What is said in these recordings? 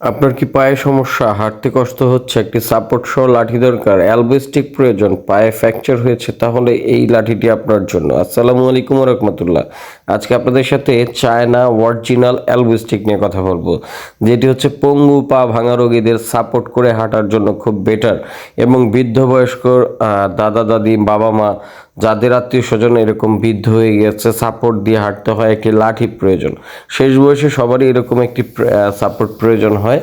আপনার কি পায়ে সমস্যা? হাঁটতে কষ্ট হচ্ছে, একটি সাপোর্ট সহ লাঠি দরকার। অ্যালবেস্টিক প্রয়োজন, পায়ে ফ্র্যাকচার হয়েছে, তাহলে এই লাঠিটি আপনার জন্য। আসসালামু আলাইকুম রহমতুল্লাহ। আজকে আপনাদের সাথে চায়না অরিজিনাল অ্যালবেস্টিক নিয়ে কথা বলব, যেটি হচ্ছে পঙ্গু পা ভাঙা রোগীদের সাপোর্ট করে হাঁটার জন্য খুব বেটার এবং বৃদ্ধ বয়স্ক দাদা দাদি, বাবা মা যাদের আত্মীয় স্বজন এরকম বৃদ্ধ হয়ে গেছে সাপোর্ট দিয়ে হাঁটতে হয়, একটি লাঠি প্রয়োজন। শেষ বয়সে সবারই এরকম একটি সাপোর্ট প্রয়োজন হয়।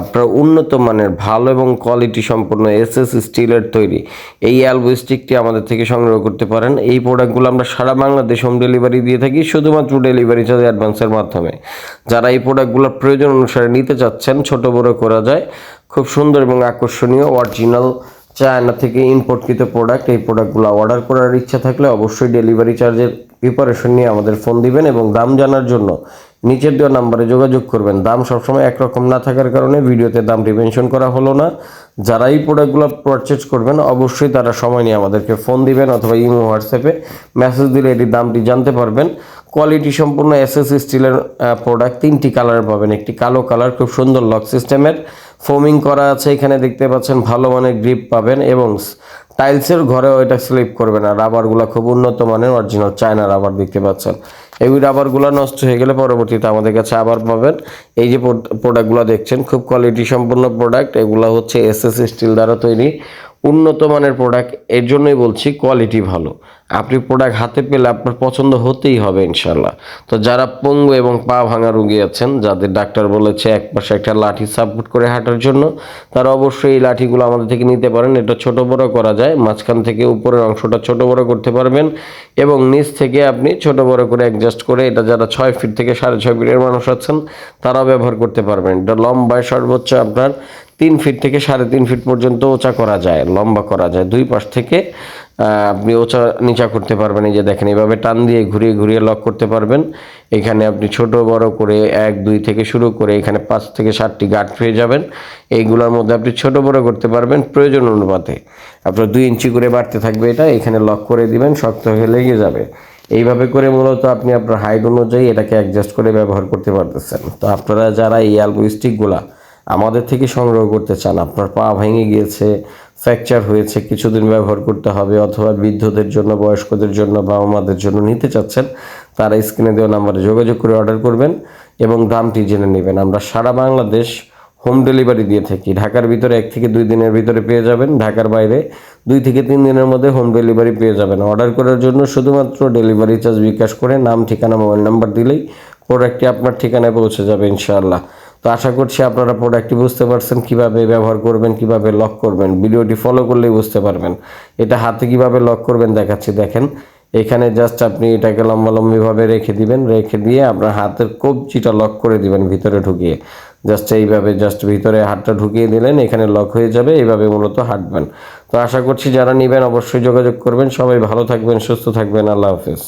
আপনার উন্নত মানের ভালো এবং কোয়ালিটি সম্পন্ন এস এস স্টিলের তৈরি। এই অ্যালবো স্টিকটি আমাদের থেকে সংগ্রহ করতে পারেন। এই প্রোডাক্টগুলো আমরা সারা বাংলাদেশ হোম ডেলিভারি দিয়ে থাকি, শুধুমাত্র ডেলিভারি চার্জ অ্যাডভান্সের মাধ্যমে। যারা এই প্রোডাক্টগুলো প্রয়োজন অনুসারে নিতে চাচ্ছেন, ছোট বড় করা যায়। খুব সুন্দর এবং আকর্ষণীয় অরিজিনাল চায়না থেকে ইম্পোর্টকৃত প্রোডাক্ট এই প্রোডাক্টগুলো অর্ডার করার ইচ্ছা থাকলে অবশ্যই ডেলিভারি চার্জের প্রিপারেশন নিয়ে আমাদের ফোন দিবেন এবং দাম জানার জন্য নিচের দেওয়া নাম্বারে যোগাযোগ করবেন। দাম সবসময় একরকম না থাকার কারণে ভিডিওতে দামটি মেনশন করা হলো না। যারা এই প্রোডাক্টগুলো পারচেজ করবেন, অবশ্যই তারা সময় নিয়ে আমাদেরকে ফোন দিবেন অথবা ইমো হোয়াটসঅ্যাপে মেসেজ দিলে এটির দামটি জানতে পারবেন। কোয়ালিটি সম্পূর্ণ এসএস স্টিলের প্রোডাক্ট তিনটি কালার পাবেন, একটি কালো কালার খুব সুন্দর লক সিস্টেমের ফোমিং করা আছে, এখানে দেখতে পাচ্ছেন, ভালো মানের গ্রিপ পাবেন এবং টাইলসের ঘরে ওইটা স্লিপ করবে না। রাবারগুলো খুব উন্নত মানের অরিজিনাল চায়না রাবার দেখতে পাচ্ছেন। এই রাবারগুলো নষ্ট হয়ে গেলে পরবর্তীতে আমাদের কাছে আবার পাবেন। এই যে প্রোডাক্টগুলো দেখছেন, খুব কোয়ালিটি সম্পন্ন প্রোডাক্ট এগুলো হচ্ছে এস এস স্টিল দ্বারা তৈরি। উন্নত মানের প্রোডাক্টের জন্যই বলছি কোয়ালিটি ভালো। আপনি প্রোডাক্ট হাতে পেলে আপনার পছন্দ হতেই হবে ইনশাল্লাহ তো যারা পঙ্গু এবং পা ভাঙা রুগী আছেন, যাদের ডাক্তার বলেছে এক পাশে একটা লাঠি সাপোর্ট করে হাঁটার জন্য, তারা অবশ্যই এই লাঠিগুলো আমাদের থেকে নিতে পারেন। এটা ছোট বড় করা যায়, মাঝখান থেকে উপরের অংশটা ছোট বড় করতে পারবেন এবং নিচ থেকে আপনি ছোট বড় করে অ্যাডজাস্ট করে এটা যারা ছয় ফিট থেকে সাড়ে ছয় ফিটের মানুষ আছেন, তারাও ব্যবহার করতে পারবেন। এটা লম্বায় সর্বোচ্চ আপনার তিন ফিট থেকে সাড়ে তিন ফিট পর্যন্ত ওচা করা যায়, লম্বা করা যায়। দুই পাশ থেকে আপনি ওচা নিচা করতে পারবেন, এই যে দেখেন এইভাবে টান দিয়ে ঘুরিয়ে ঘুরিয়ে লক করতে পারবেন। এখানে আপনি ছোট, বড় করে এক, দুই থেকে শুরু করে এখানে পাঁচ থেকে সাতটি গাঁট পেয়ে যাবেন। এইগুলোর মধ্যে আপনি ছোট, বড় করতে পারবেন প্রয়োজন অনুপাতে। আপনার দুই ইঞ্চি করে বাড়তে থাকবে এটা, এখানে লক করে দিবেন, শক্ত হয়ে লেগে যাবে। এইভাবে করে মূলত আপনি আপনার হাইট অনুযায়ী এটাকে অ্যাডজাস্ট করে ব্যবহার করতে পারতেছেন। তো আপনারা যারা এই অ্যালবো স্টিকগুলা আমাদের থেকে সংগ্রহ করতে চান, আপনার পা ভেঙে গিয়েছে ফ্র্যাকচার হয়েছে, কিছুদিন ব্যবহার করতে হবে, অথবা বৃদ্ধদের জন্য, বয়স্কদের জন্য বাবা মাদের জন্য নিতে চাচ্ছেন, তারা স্ক্রিনে দেওয়া নাম্বারে যোগাযোগ করে অর্ডার করবেন এবং দামটি জেনে নেবেন। আমরা সারা বাংলাদেশ হোম ডেলিভারি দিয়ে থাকি। ঢাকার ভিতরে এক থেকে দুই দিনের ভিতরে পেয়ে যাবেন, ঢাকার বাইরে দুই থেকে তিন দিনের মধ্যে হোম ডেলিভারি পেয়ে যাবেন। অর্ডার করার জন্য শুধুমাত্র ডেলিভারি চার্জ বিকাশ করে নাম, ঠিকানা, মোবাইল নাম্বার দিলেই প্রোডাক্টটি আপনার ঠিকানায় পৌঁছে যাবে, ইনশাআল্লাহ। তো আশা করছি আপনারা প্রোডাক্টটি বুঝতে পারছেন, কীভাবে ব্যবহার করবেন, কীভাবে লক করবেন। ভিডিওটি ফলো করলেই বুঝতে পারবেন এটা হাতে কীভাবে লক করবেন দেখাচ্ছি, দেখেন। এখানে জাস্ট আপনি এটাকে লম্বা লম্বিভাবে রেখে দিবেন, রেখে দিয়ে আপনার হাতের কবজিটা লক করে দিবেন ভিতরে ঢুকিয়ে। জাস্ট এইভাবে জাস্ট ভিতরে হাতটা ঢুকিয়ে দিলেন, এখানে লক হয়ে যাবে, এইভাবে মূলত হাঁটবেন। তো আশা করছি যারা নেবেন অবশ্যই যোগাযোগ করবেন। সবাই ভালো থাকবেন, সুস্থ থাকবেন। আল্লাহ হাফেজ।